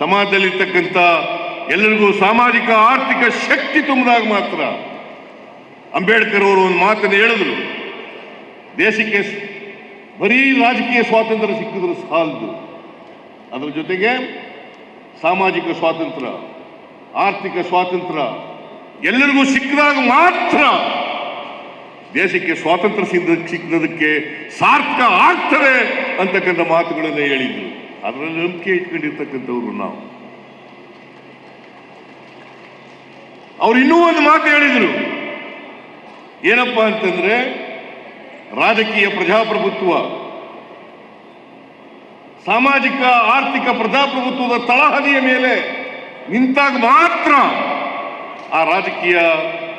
ಸಮಾಜದಲ್ಲಿರ್ತಕ್ಕಂಥ ಎಲ್ಲರಿಗೂ ಸಾಮಾಜಿಕ ಆರ್ಥಿಕ ಶಕ್ತಿ ತುಂಬಿದಾಗ ಮಾತ್ರ ಅಂಬೇಡ್ಕರ್ ಅವರು ಒಂದು ಮಾತನ್ನು ಹೇಳಿದ್ರು. ದೇಶಕ್ಕೆ ಬರೀ ರಾಜಕೀಯ ಸ್ವಾತಂತ್ರ್ಯ ಸಿಕ್ಕಿದ್ರು ಸಾಲದು. ಅದರ ಜೊತೆಗೆ ಸಾಮಾಜಿಕ ಸ್ವಾತಂತ್ರ್ಯ, ಆರ್ಥಿಕ ಸ್ವಾತಂತ್ರ್ಯ ಎಲ್ಲರಿಗೂ ಸಿಕ್ಕಿದಾಗ ಮಾತ್ರ ದೇಶಕ್ಕೆ ಸ್ವಾತಂತ್ರ್ಯ ಸಿಕ್ಕ ಸಿಕ್ಕದಕ್ಕೆ ಸಾರ್ಥಕ ಆಗ್ತದೆ ಅಂತಕ್ಕಂಥ ಮಾತುಗಳನ್ನು ಹೇಳಿದ್ರು. ಅದರಲ್ಲಿ ನಂಬಿಕೆ ಇಟ್ಕೊಂಡಿರ್ತಕ್ಕಂಥವ್ರು ನಾವು. ಅವ್ರು ಇನ್ನೂ ಒಂದು ಮಾತು ಹೇಳಿದರು. ಏನಪ್ಪಾ ಅಂತಂದ್ರೆ, ರಾಜಕೀಯ ಪ್ರಜಾಪ್ರಭುತ್ವ, ಸಾಮಾಜಿಕ, ಆರ್ಥಿಕ ಪ್ರಜಾಪ್ರಭುತ್ವದ ತಳಹದಿಯ ಮೇಲೆ ನಿಂತಾಗ ಮಾತ್ರ ಆ ರಾಜಕೀಯ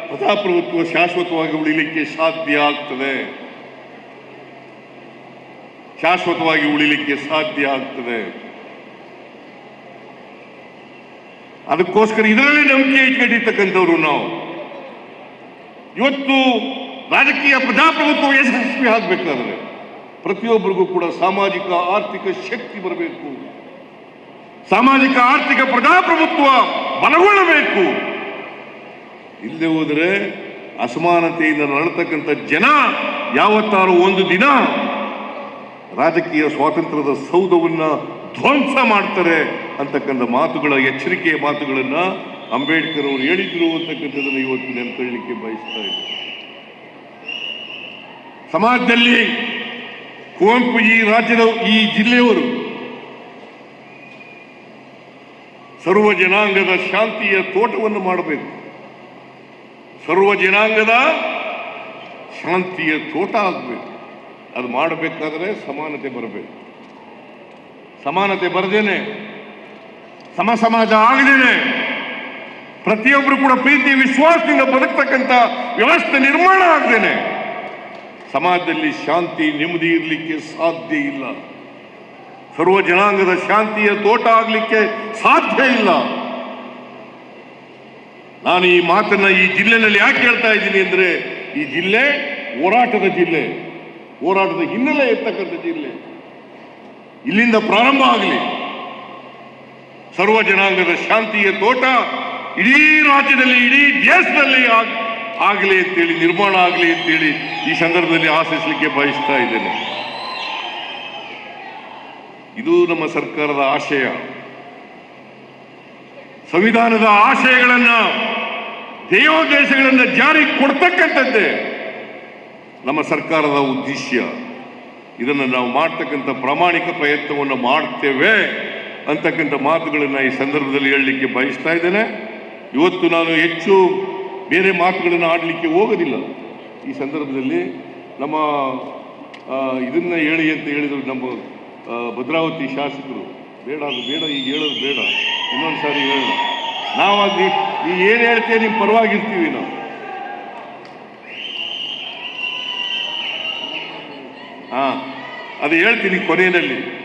ಪ್ರಜಾಪ್ರಭುತ್ವ ಶಾಶ್ವತವಾಗಿ ಉಳಿಲಿಕ್ಕೆ ಸಾಧ್ಯ ಆಗ್ತದೆ. ಶಾಶ್ವತವಾಗಿ ಉಳಿಲಿಕ್ಕೆ ಸಾಧ್ಯ ಆಗ್ತದೆ. ಅದಕ್ಕೋಸ್ಕರ ಇದರಲ್ಲಿ ನಂಬಿಕೆ ಇಟ್ಕೊಂಡಿರ್ತಕ್ಕಂಥವ್ರು ನಾವು. ಇವತ್ತು ರಾಜಕೀಯ ಪ್ರಜಾಪ್ರಭುತ್ವ ಯಶಸ್ವಿ ಆಗಬೇಕಾದ್ರೆ ಪ್ರತಿಯೊಬ್ಬರಿಗೂ ಕೂಡ ಸಾಮಾಜಿಕ ಆರ್ಥಿಕ ಶಕ್ತಿ ಬರಬೇಕು. ಸಾಮಾಜಿಕ ಆರ್ಥಿಕ ಪ್ರಜಾಪ್ರಭುತ್ವ ಬಲಗೊಳ್ಳಬೇಕು. ಇಲ್ಲದೆ ಹೋದರೆ ಅಸಮಾನತೆಯಿಂದ ನರಳತಕ್ಕಂಥ ಜನ ಯಾವತ್ತಾರು ಒಂದು ದಿನ ರಾಜಕೀಯ ಸ್ವಾತಂತ್ರ್ಯದ ಸೌಧವನ್ನು ಧ್ವಂಸ ಮಾಡ್ತಾರೆ ಅಂತಕ್ಕಂಥ ಮಾತುಗಳ ಎಚ್ಚರಿಕೆಯ ಮಾತುಗಳನ್ನು ಅಂಬೇಡ್ಕರ್ ಅವರು ಹೇಳಿದ್ರು ಅಂತಕ್ಕಂಥದ್ದನ್ನು ಇವತ್ತು ನೆನಪಿಡಲಿಕ್ಕೆ ಬಯಸ್ತಾ ಇದ್ದಾರೆ ಸಮಾಜದಲ್ಲಿ ಕುವೆಂಪು ಈ ರಾಜ್ಯದ, ಈ ಜಿಲ್ಲೆಯವರು ಸರ್ವ ಜನಾಂಗದ ಶಾಂತಿಯ ತೋಟವನ್ನು ಮಾಡಬೇಕು. ಸರ್ವ ಜನಾಂಗದ ಶಾಂತಿಯ ತೋಟ ಆಗಬೇಕು. ಅದು ಮಾಡಬೇಕಾದ್ರೆ ಸಮಾನತೆ ಬರಬೇಕು. ಸಮಾನತೆ ಬರದೇನೆ ಸಮ ಸಮಾಜ ಆಗದೇನೆ ಪ್ರತಿಯೊಬ್ಬರು ಕೂಡ ಪ್ರೀತಿ, ವಿಶ್ವಾಸದಿಂದ ಬದುಕ್ತಕ್ಕಂಥ ವ್ಯವಸ್ಥೆ ನಿರ್ಮಾಣ ಆಗದೇನೆ. ಸಮಾಜದಲ್ಲಿ ಶಾಂತಿ, ನೆಮ್ಮದಿ ಇರಲಿಕ್ಕೆ ಸಾಧ್ಯ ಇಲ್ಲ. ಸರ್ವ ಜನಾಂಗದ ಶಾಂತಿಯ ತೋಟ ಆಗಲಿಕ್ಕೆ ಸಾಧ್ಯ ಇಲ್ಲ. ನಾನು ಈ ಮಾತನ್ನ ಈ ಜಿಲ್ಲೆನಲ್ಲಿ ಯಾಕೆ ಹೇಳ್ತಾ ಇದ್ದೀನಿ ಅಂದರೆ, ಈ ಜಿಲ್ಲೆ ಹೋರಾಟದ ಜಿಲ್ಲೆ. ಹೋರಾಟದ ಹಿನ್ನೆಲೆ ಇರ್ತಕ್ಕಂಥದ್ದು ಜಿಲ್ಲೆ ಇಲ್ಲಿಂದ ಪ್ರಾರಂಭ ಆಗಲಿ. ಸರ್ವ ಜನಾಂಗದ ಶಾಂತಿಯ ತೋಟ ಇಡೀ ರಾಜ್ಯದಲ್ಲಿ, ಇಡೀ ದೇಶದಲ್ಲಿ ಆಗ್- ಆಗಲಿ ಅಂತೇಳಿ, ನಿರ್ಮಾಣ ಆಗಲಿ ಅಂತೇಳಿ ಈ ಸಂದರ್ಭದಲ್ಲಿ ಆಶಿಸಲಿಕ್ಕೆ ಬಯಸ್ತಾ ಇದ್ದೇನೆ. ಇದು ನಮ್ಮ ಸರ್ಕಾರದ ಆಶಯ. ಸಂವಿಧಾನದ ಆಶಯಗಳನ್ನ, ದೇವೋದ್ದೇಶಗಳನ್ನ ಜಾರಿ ಕೊಡ್ತಕ್ಕಂಥದ್ದೇ ನಮ್ಮ ಸರ್ಕಾರದ ಉದ್ದೇಶ ಇದನ್ನು ನಾವು ಮಾಡ್ತಕ್ಕಂಥ ಪ್ರಾಮಾಣಿಕ ಪ್ರಯತ್ನವನ್ನು ಮಾಡ್ತೇವೆ ಅಂತಕ್ಕಂಥ ಮಾತುಗಳನ್ನು ಈ ಸಂದರ್ಭದಲ್ಲಿ ಹೇಳಲಿಕ್ಕೆ ಬಯಸ್ತಾ ಇದ್ದೇನೆ. ಇವತ್ತು ನಾನು ಹೆಚ್ಚು ಬೇರೆ ಮಾತುಗಳನ್ನು ಆಡಲಿಕ್ಕೆ ಹೋಗೋದಿಲ್ಲ. ಈ ಸಂದರ್ಭದಲ್ಲಿ ನಮ್ಮ ಇದನ್ನು ಹೇಳಿ ಅಂತ ಹೇಳಿದರು ನಮ್ಮ ಭದ್ರಾವತಿ ಶಾಸಕರು. ಬೇಡ, ಅದು ಬೇಡ, ಈಗ ಹೇಳೋದು ಬೇಡ. ಇನ್ನೊಂದು ಸಾರಿ ಹೇಳೋಣ. ನಾವು ಅದು ನೀ ಏನು ಹೇಳ್ತೀಯ ನಿಮ್ಮ ಪರವಾಗಿರ್ತೀವಿ ನಾವು. ಹಾ ಅದು ಹೇಳ್ತೀನಿ ಕೊನೆಯಲ್ಲಿ.